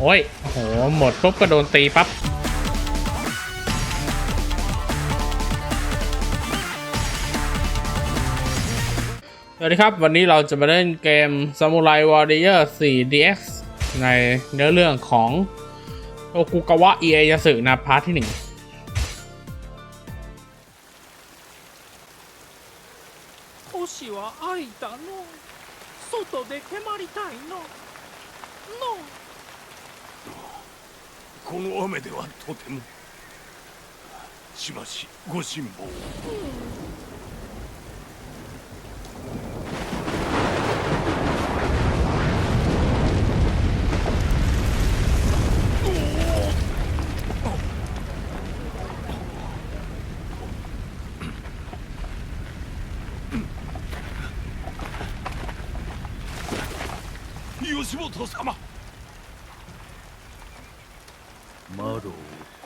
โอ้ยโห หมดปุ๊บก็โดนตีปั๊บสวัสดีครับ วันนี้เราจะมาเล่นเกม Samurai Warrior 4 DX ในเนื้อเรื่องของโอกุกาวะเอียยสึนะพาร์ทที่ 1いだの。外で蹴まりたいの。の。この雨ではとても。しばしご辛抱を。うん様。マロを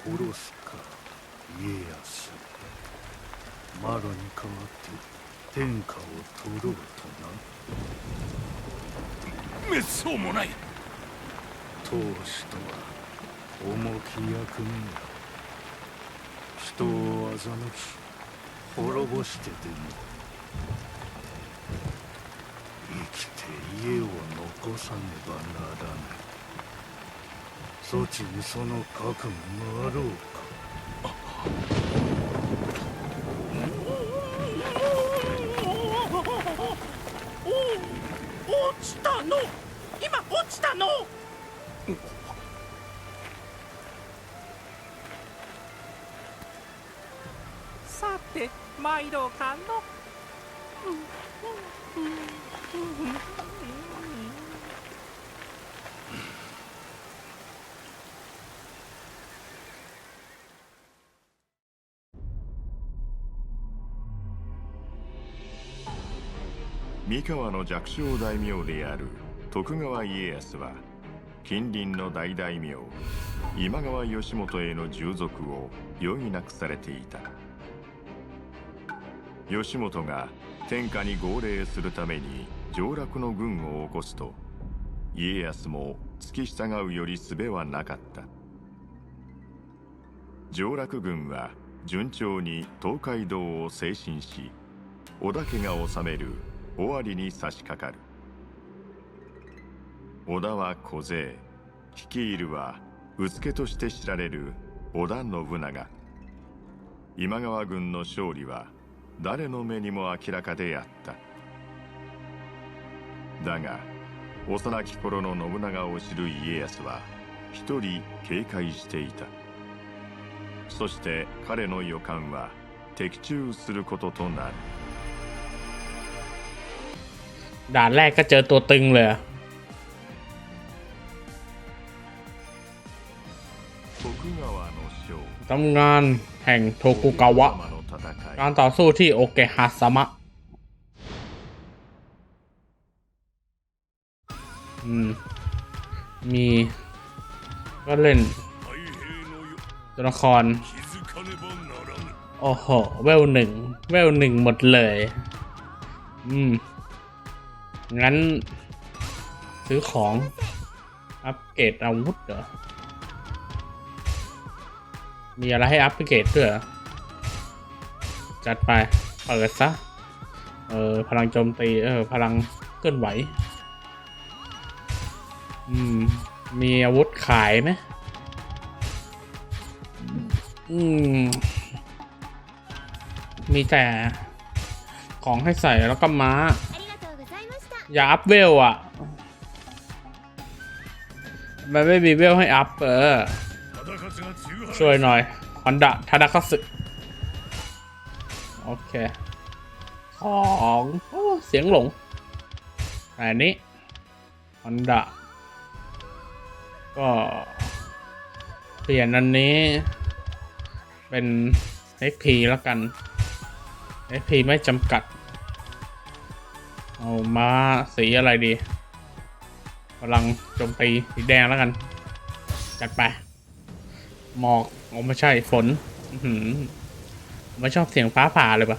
殺すか家康。マロに代わって天下を取ろうとな。滅相もない。当主とは重き役目だ。人を欺き滅ぼしてでも生きて家を残さねばならぬ。そちにその覚悟があろうかお落ちたの今落ちたのさて参ろうかの三河の弱小大名である徳川家康は近隣の大大名今川義元への従属を余儀なくされていた。義元が天下に号令するために上洛の軍を起こすと家康も付き従うより術はなかった。上洛軍は順調に東海道を西進し織田家が治める尾張に差し掛かる。織田は小勢率いるはうつけとして知られる織田信長。今川軍の勝利は誰の目にも明らかであった。だが幼き頃の信長を知る家康は一人警戒していた。そして彼の予感は的中することとなる。 ด่านแรกก็เจอตัวตึงเลยตำงานแห่งโทกุกาวะ การต่อสู้ที่โอเกฮาสมะ อืม มีก็เล่นตัวละคร โอ้โห เวลหนึ่ง เวลหนึ่งหมดเลย อืม งั้น ซื้อของ อัปเกรดอาวุธเหรอ มีอะไรให้อัปเกรดด้วยเหรอจัดไป เปิดซะ เออ พลังโจมตี เออ พลังเคลื่อนไหว อืม มีอาวุธขายไหมอืม มีแต่ของให้ใส่แล้วก็ม้า อย่าอัพเวลอะ มันไม่มีเวลให้อัพเออ ช่วยหน่อยฮอนดะทาดาคัสึโอเค ของอเสียงหลงอันนี้ฮอนดะก็เปลี่ยนอันนี้ เป็น XP แล้วกัน XP ไม่จำกัด เอามาสีอะไรดีพลังโจมตีสีแดงแล้วกัน จัดไป หมอกอ๋อไม่ใช่ฝนอืผมไม่ชอบเสียงฟ้าผ่าเลยปะ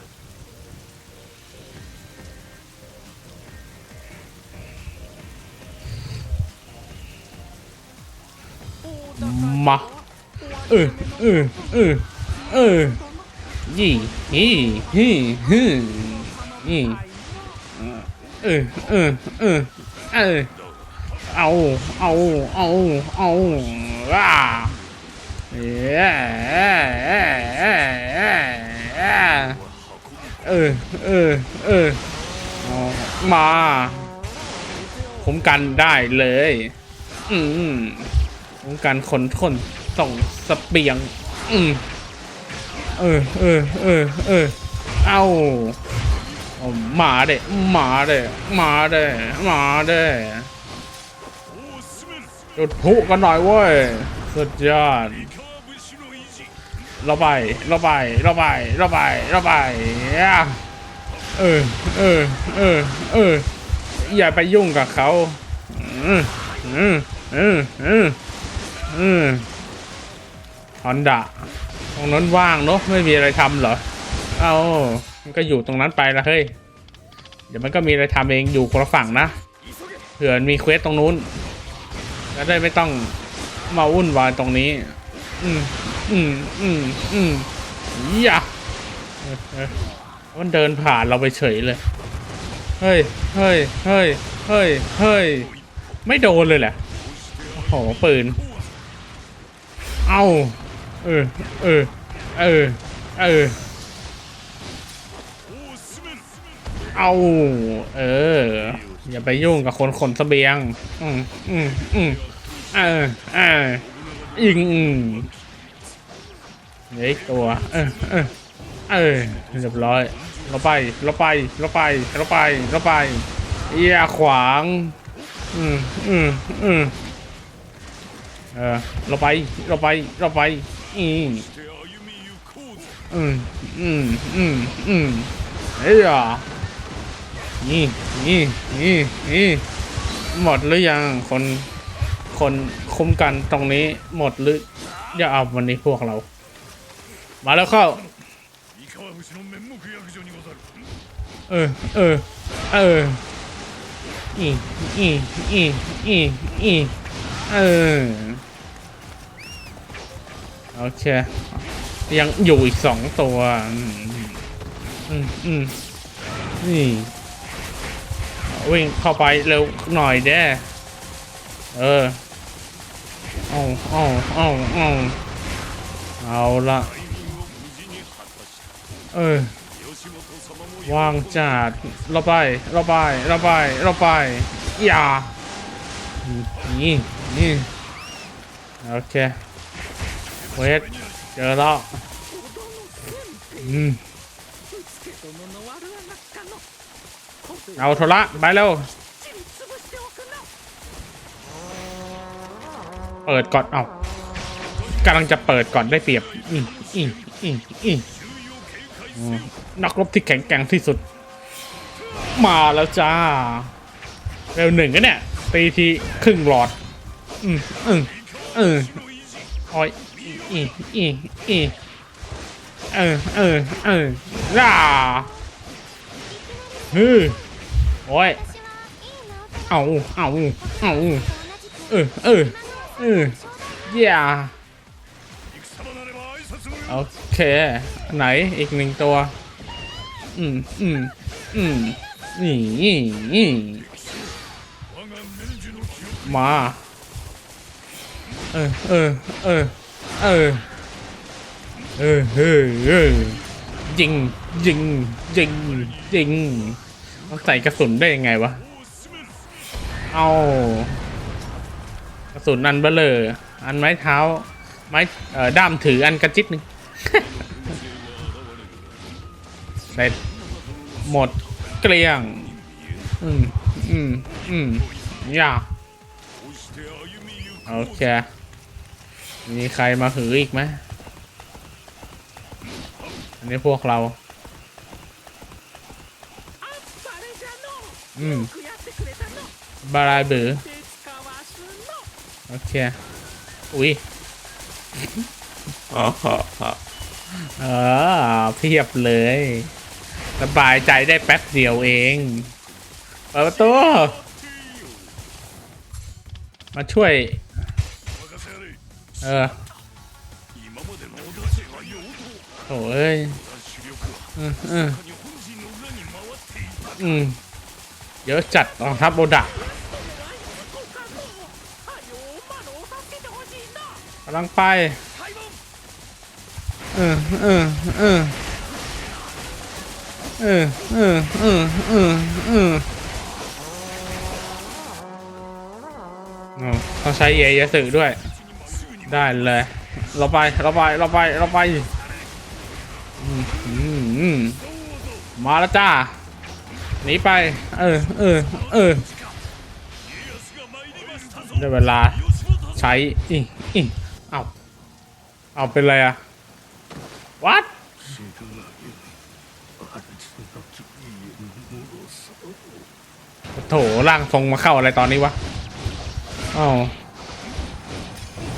มาเออเออเออเออยี่ฮีฮีฮีนี่ เออ เออ เออ เออ เอา เอา เอา เอาว้าเออ เออ เออ มา ผมกันได้เลย อืมของการขนคนส่งสเปียง อืมเออ เออ เออ เออ เอา มาเด้มาเด้มาเด้มาเด้จุดพุกันหน่อยเว้ยสุดยอดราไปเราไปเราไปเราไปเราไปอะเออเออเออเอออย่าไปยุ่งกับเขาอืมอืมอืมอืมอืมฮอนดะตรงนั้นว่างเนอะไม่มีอะไรทำเหรอ เอา มันก็อยู่ตรงนั้นไปละเฮ้ย เดี๋ยวมันก็มีอะไรทำเองอยู่คนละฝั่งนะ เผื่อมีเควสตรงนู้นจะได้ไม่ต้องมาวุ่นวายตรงนี้ อืม อืม อืม อืมยะเออเออมันเดินผ่านเราไปเฉยเลย เฮ้ย เฮ้ย เฮ้ย เฮ้ย เฮ้ย ไม่โดนเลยแหละโอ้โหปืน เอาเออ เออ เออ เออ เอาเออ อย่าไปยุ่งกับคนขนเสบียง อืมอืมอืมเออเออยิงเหลืออีกตัว เออเออเออเรียบร้อย เราไป เราไป เราไป เราไป เราไปอย่าขวาง อืมอืมอืมเออ เราไป เราไป เราไป อืมอืมอืมอืมอืมเฮ้ยอะ นี่นี่นี่นี่หมดหรือยังคนคนคุ้มกันตรงนี้หมดหรืออย่าเอาวันนี้พวกเรา มาแล้วเข้าเออเออเอออีอีอีอีอีเออโอเคยังอยู่อีกสองตัว อืมอืมอืมนี่ วิ่งเข้าไปเร็วหน่อยแด้เออเอาเอาเอาเอาเอาละเออวางจัดเราไปเราไปเราไปเราไปอย่านี่นี่โอเคเวทเจอแล้วอืม เอาโทระไปเร็ว เปิดก่อนเอากำลังจะเปิดก่อนได้เปรียบอืมอืมอืมอืมนักรบที่แข็งแกร่งที่สุด มาแล้วจ้าเร็วหนึ่งกันเนี่ย ตีทีครึ่งหลอด อืมอืมเอออ้อยอีอีอีเออเออเออร่าฮึ โอ้ยเอาเอาเอาเออเออเอออย่าโอเค ไหนอีกหนึ่งตัว อืมอืมอืมนี่นี่มา เออเออเออเออเออเออเออยิงยิงยิงยิง มันใส่กระสุนได้ยังไงวะ เอากระสุนอันเบลเลอร์อันไม้เท้า ไม้เอ่อด้ามถืออันกระจิตหนึ่งเสร็จหมดเกลี้ยง อืม อืม อืมอย่าโอเค มีใครมาหืออีกไหม อันนี้พวกเรา อืมบารายเบือโอเค อุ้ยอ๋อเออเพียบเลย สบายใจได้แป๊บเดียวเองเปิดประตูมาช่วย เออโอ้ย อืมอืมอืม เยอะจัดกองทับโอดะกำลังไป เออเออเออเออเออเออเออเขาใช้เอยสือด้วย ได้เลย เราไป เราไป เราไป เราไป มาแล้วจ้า นีไป เออ เออ เออได้เวลาใช้อีอีเอาเอาเป็นไรอะ what โถร่างทรงมาเข้าอะไรตอนนี้วะเอา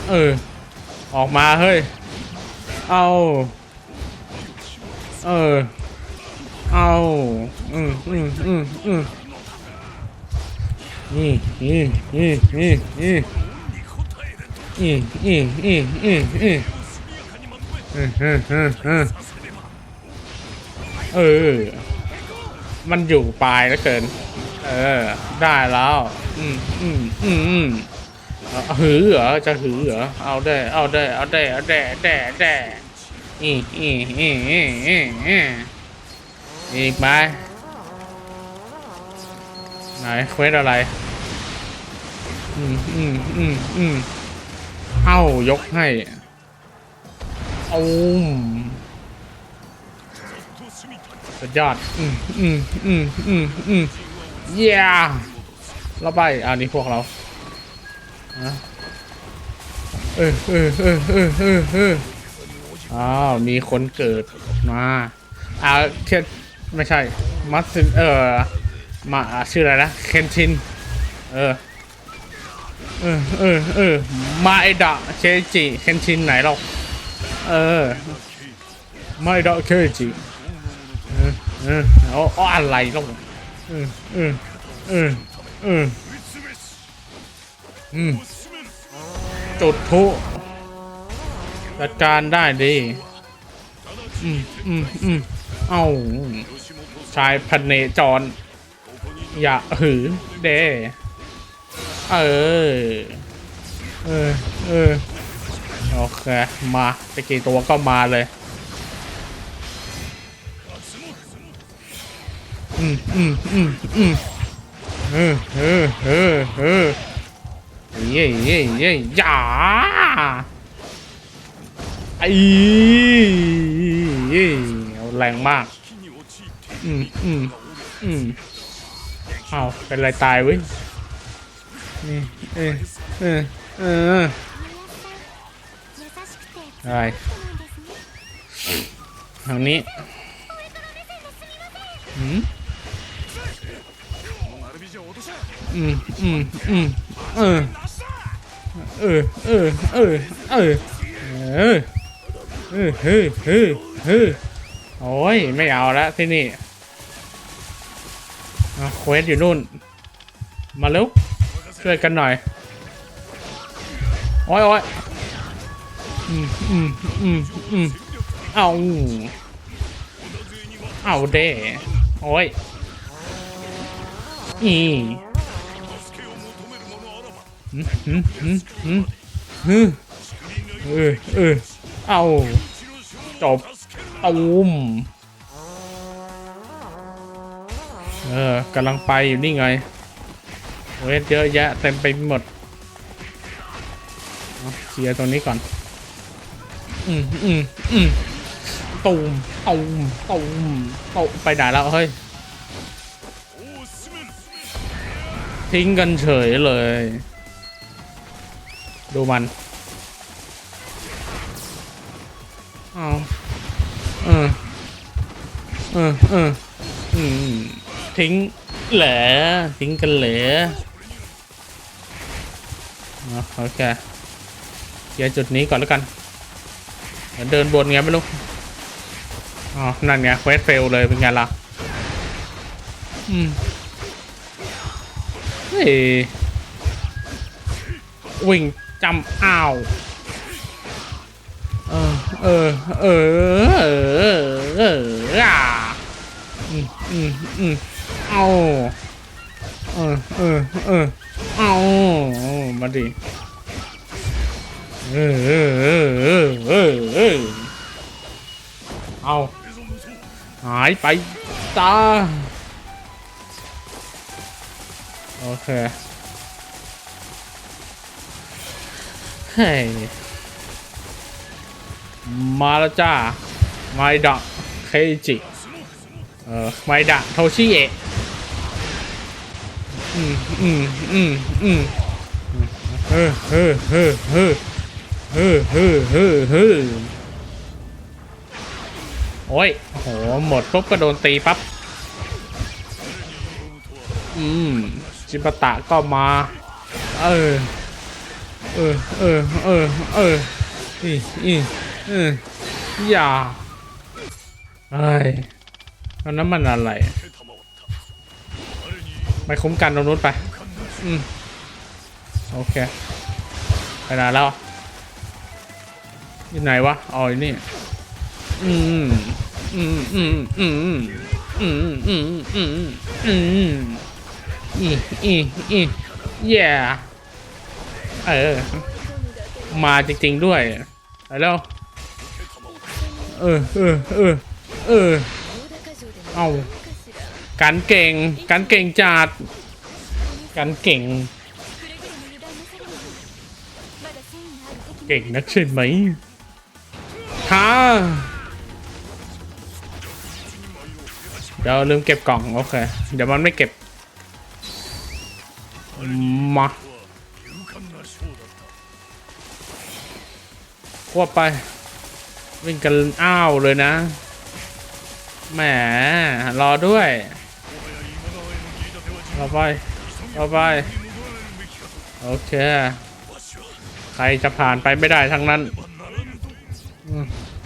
เออ ออกมาเฮ้ย เอา เออ เอาอืมอืมอืมอืมนี่นี่นี่นี่นี่นี่นี่นี่นี่นี่อืมอืมอืมอืมเออ มันอยู่ปลายแล้วเกิน เออ ได้แล้ว อืมอืมอืมอืมหือเหรอ จะหือเหรอ เอาได้ เอาได้ เอาได้ เอาได้ได้ได้อีอีอีอี อีกไหมไหนเควสอะไร อืมอืมอืมอืมเอ้ายกให้เอาสุดยอด อืมอืมอืมอืมอืมเย้เราไปอันนี้พวกเราเออเออเออเออเออเอออ้าว มีคนเกิดมาอ่าเทีย ไม่ใช่ มัตสึเออมาอ่าชื่ออะไรนะเคนชิน เออ เออ เออ เออ มาไอดะเคจิ เคนชินไหนเรา เออ มาไอดะเคจิ เออ เออเอาอะไรต้องเออ เออ เออ เออ อืมจุดพลุจัดการได้ดี อืมอืมอืมเอ้าชายพันเนจร อย่าหือเดเออ เออ เออ โอเค มาตะกี้ตัวก็มาเลย อืมอืมอืมอืมเออเออเออเออเย่เย่เย่ย่าไอ้เย่เอา แรงมาก อืมอืมอืมเอาเป็นไรตายเว้ยนี่เออเออเอออะไรทางนี้อืมอืมอืมอืมเออเออเออเออเออ เออเออเฮ้ยเฮ้ยเฮ้ยโอ้ยไม่เอาละที่นี่เอาเควสอยู่นู่น มาเร็วช่วยกันหน่อย โอ้ยโอ้ยอืมอืมอืมอืมเอาเอาเด้โอ้ยอีอืมอืมอืมอืมเออเออ เอาจบตูมเออกำลังไปอยู่นี่ไงเวทเยอะแยะเต็มไปหมดเคลียร์ตรงนี้ก่อน อืมอืมอืมตูมตูมตูมตูมไปไหนแล้วเฮ้ย ทิ้งกันเฉยเลย ดูมัน ออเออเอออืมทิ้งเหรอทิ้งกันเหรอเอาโอเคเคลียร์จุดนี้ก่อนแล้วกันเดี๋ยวเดินบนไงไม่รู้อ๋อ นั่นไงเควสเฟลเลยเป็นไงล่ะ อืมเฮ้ยวิ่งจำอ้าว เออ เออ เออ เออ เอออะอืมอืมอืมเอาเออ เออ เออ เอามาดิ เออ เออ เออ เออ เออ เอา หายไปตา โอเค เฮ้ย มาแล้วจ้าไมดะเคจิเออไมดะโทชิเอะอืมอืมอืมอืมเฮ้อเฮ้อเฮ้อเฮ้อเฮ้อเฮ้อเฮ้อเฮ้อโอ้ยโหหมดปุ๊บก็โดนตีปั๊บอืมจิปตะก็มาเออเออเออเออเอออีอี เอออย่าเอ้ยแล้วนั้นมันอะไร ไปคุ้มกันตรงนู้นไป อืม โอเค ไปไหนแล้วอยู่ไหนวะอ๋ออยู่นี่ อืม อืม อืม อืม อืม อืม อืม อืม อืมอีอีอีแย่เออ มาจริงๆด้วย ไปแล้ว เออเออเออเออเอากันเก่งกันเก่งจัดกันเก่ง เก่งนักใช่ไหมฮ่าเดี๋ยวลืมเก็บกล่องโอเค เดี๋ยวมันไม่เก็บมาว่าไป วิ่งกันอ้าวเลยนะ แหม รอด้วย รอไป รอไป โอเค ใครจะผ่านไปไม่ได้ทั้งนั้น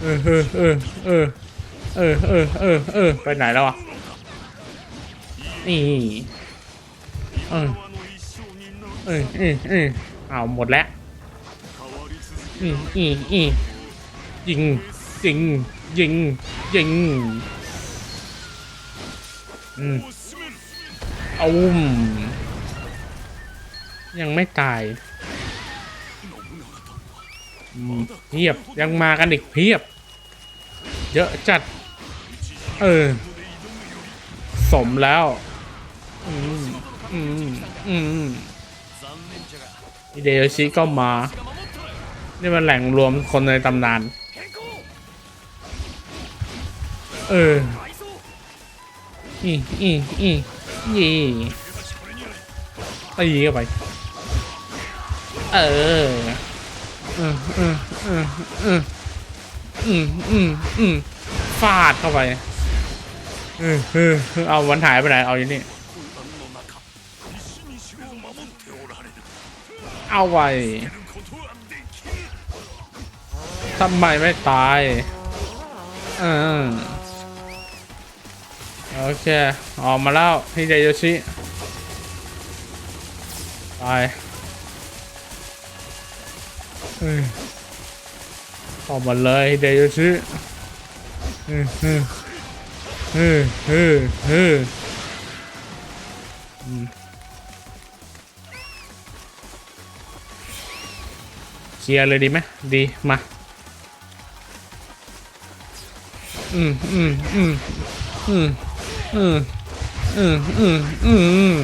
เออเออเออเออเออเออเออเออไปไหนแล้วอะ นี่ เออเออเออเออเอาหมดแล้ว อืมอืมอืม ยิงยิงยิงยิงอืมเอาอุ้มยังไม่ตายเพียบยังมากันอีกเพียบ เยอะจัด เออ สมแล้วอืมอืมอืมอิเดโยชิก็มา นี่มันแหล่งรวมคนในตำนาน เอออีอีอียีตีเข้าไป เออเออเออเออเอออืมอืมอืมฟาดเข้าไปเออเออเออเอาวันหายไปไหนเอาอยู่นี่เอาไว้ทำไมไม่ตาย เออ โอเค ออกมาแล้วฮิเดโยชิไปเออกมาเลยฮิเดโยชิเออเออเออเอเอออืมเคลียร์เลยดีไหมดี มา อืมอืมอืมอืม อืมอืมอืมอืม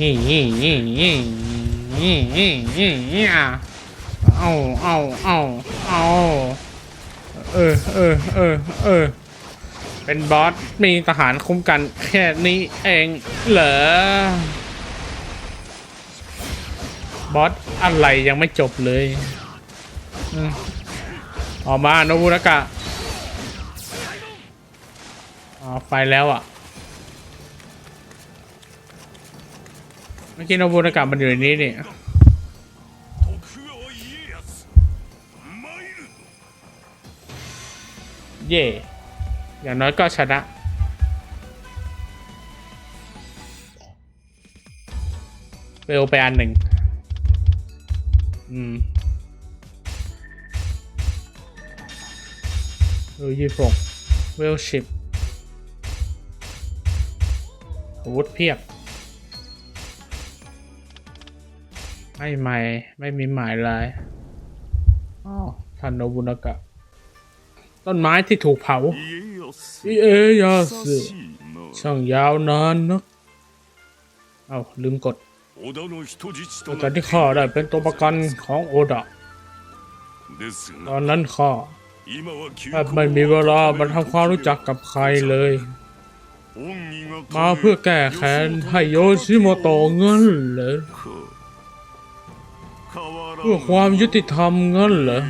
ฮีฮีฮีฮีฮีฮีฮีฮีอะเอาเอาเอาเอาเออเออเออเออเป็นบอสมีทหารคุ้มกันแค่นี้เองเหรอบอสอะไรยังไม่จบเลยอืมออกมาโนบุนากะอ๋อ ไปแล้วอะเมื่อกี้โนบุนากามันอยู่ในนี้นี่เย่อย่างน้อยก็ชนะเรลวไปอันหนึ่งอืมเร็ยี่สิบหกเวลชิป อาวุธเพียบ ไม่ใหม่ ไม่มีหมายเลยอ๋อทันโนบุนากะ ต้นไม้ที่ถูกเผาอีเอยาสึช่างยาวนานนะเอาลืมกดแต่ที่ข้าได้เป็นตัวประกันของโอดะ ตอนนั้นข้าไม่มีเวลามาทำความรู้จักกับใครเลย มาเพื่อแก้แค้นให้โยชิโมโตะเงินเหรอเพื่อความยุติธรรมเงินเหรอ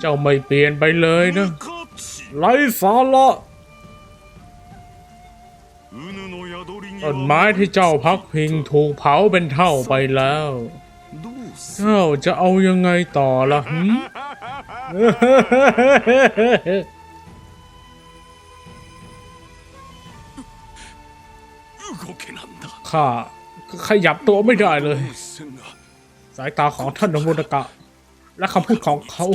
เจ้าไม่เปลี่ยนไปเลยนะไร้สาระต้นไม้ที่เจ้าพักพิงถูกเผาเป็นเท่าไปแล้ว เจ้าจะเอายังไงต่อล่ะ ข้าขยับตัวไม่ได้เลย สายตาของท่านโมดกะ และคำพูดของเขา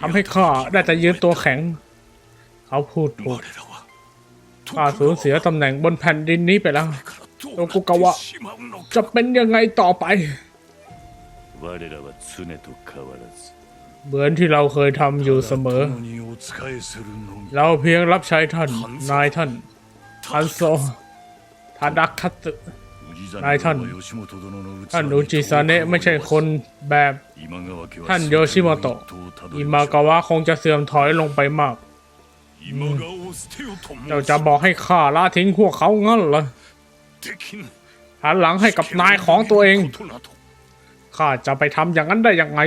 ทำให้ข้าได้แต่ยืนตัวแข็ง เขาพูดถูกข้าสูญเสียตำแหน่งบนแผ่นดินนี้ไปแล้วโอกุกาวะจะเป็นยังไงต่อไป เหมือนที่เราเคยทำอยู่เสมอ เราเพียงรับใช้ท่าน นายท่านทันโซ ทาดักคัตสึนายท่าน ท่านอุจิซาเนะไม่ใช่คนแบบท่านโยชิโมโตะอิมากาวะคงจะเสื่อมถอยลงไปมาก เจ้าจะบอกให้ข้าละทิ้งพวกเขางั้นเหรอหันหลังให้กับนายของตัวเองข้าจะไปทำอย่างนั้นได้ยังไง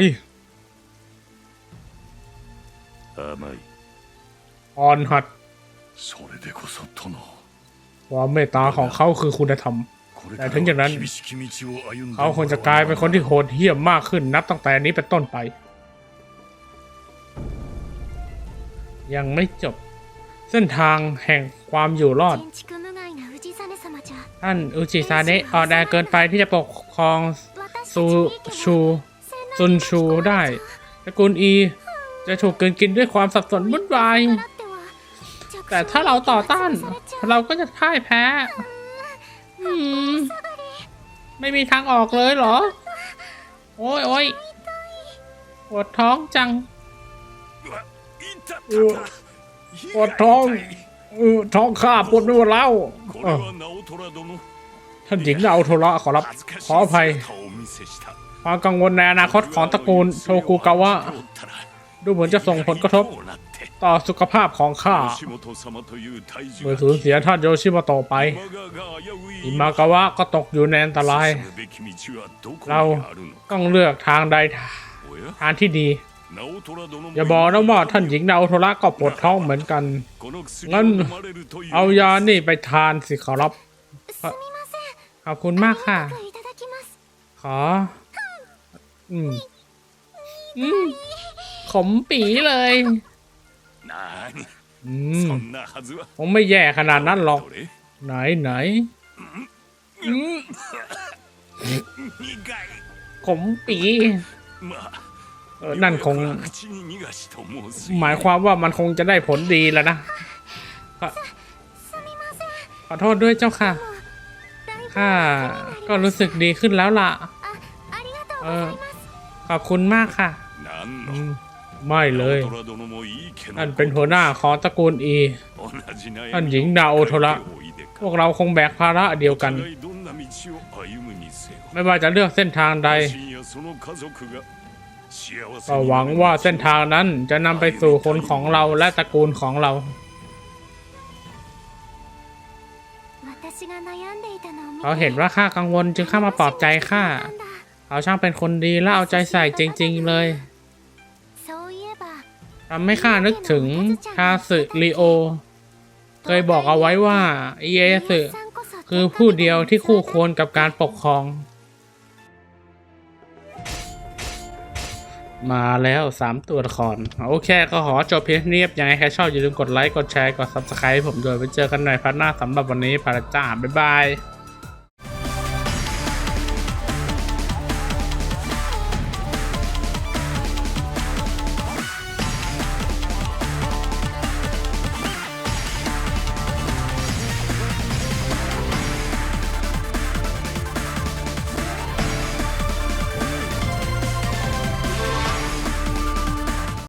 อ่อนหัด ความเมตตาของเขาคือคุณธรรม แต่ถึงอย่างนั้น เขาควรจะกลายเป็นคนที่โหดเหี้ยมมากขึ้นนับตั้งแต่นี้เป็นต้นไป ยังไม่จบ เส้นทางแห่งความอยู่รอด ท่านอุจิซาเนะออดแดเกินไปที่จะปกครองซูชูซุนชูได้ตระกูลอี จะถูกเกินกินด้วยความสับสนวุ่นวาย แต่ถ้าเราต่อต้าน เราก็จะพ่ายแพ้ไม่มีทางออกเลยเหรอ โอ้ยโอ้ยปวดท้องจังปวดท้องท้องข้าปวดไม่หมดแล้วท่านหญิงเราโทระขอรับขออภัยความกังวลในอนาคตของตระกูลโชกุกาวะดูเหมือนจะส่งผลกระทบ ต่อสุขภาพของข้าเมื่อสูญเสียท่านโยชิโมโตะไป อิมากาวะก็ตกอยู่ในอันตราย เราต้องเลือกทางใดทางที่ดี อย่าบอกนะว่าท่านหญิงนาโอโทระก็ปวดท้องเหมือนกันงั้นเอายานี่ไปทานสิขอรับขอบคุณมากค่ะ ขอ อืมขมปีเลย ผมไม่แย่ขนาดนั้นหรอก ไหนไหนอืมขมปีนั่นคง หมายความว่ามันคงจะได้ผลดีแล้วนะขอโทษด้วยเจ้าค่ะข้าก็รู้สึกดีขึ้นแล้วล่ะขอบคุณมากค่ะ ไม่เลยท่านเป็นหัวหน้าของตระกูลอีท่านหญิงนาโอโทระพวกเราคงแบกภาระเดียวกัน ไม่ว่าจะเลือกเส้นทางใดก็หวังว่าเส้นทางนั้นจะนำไปสู่คนของเราและตระกูลของเราเขาเห็นว่าข้ากังวลจึงเข้ามาปลอบใจข้าเขาช่างเป็นคนดีและเอาใจใส่จริง ๆ เลย ทำให้ข้านึกถึงทาสึริโอ เคยบอกเอาไว้ว่าเอเยสึคือผู้เดียวที่คู่ควรกับการปกครอง มาแล้วสามตัวละครโอเค ก็ขอจบเพียงเรียบยังไงใครชอบอย่าลืมกดไลค์ กดแชร์ กดซับสไคร b ์ผมด้วยไปเจอกันใหม่พาร์ทหน้าสำหรับวันนี้พาราจ้า บ๊ายบาย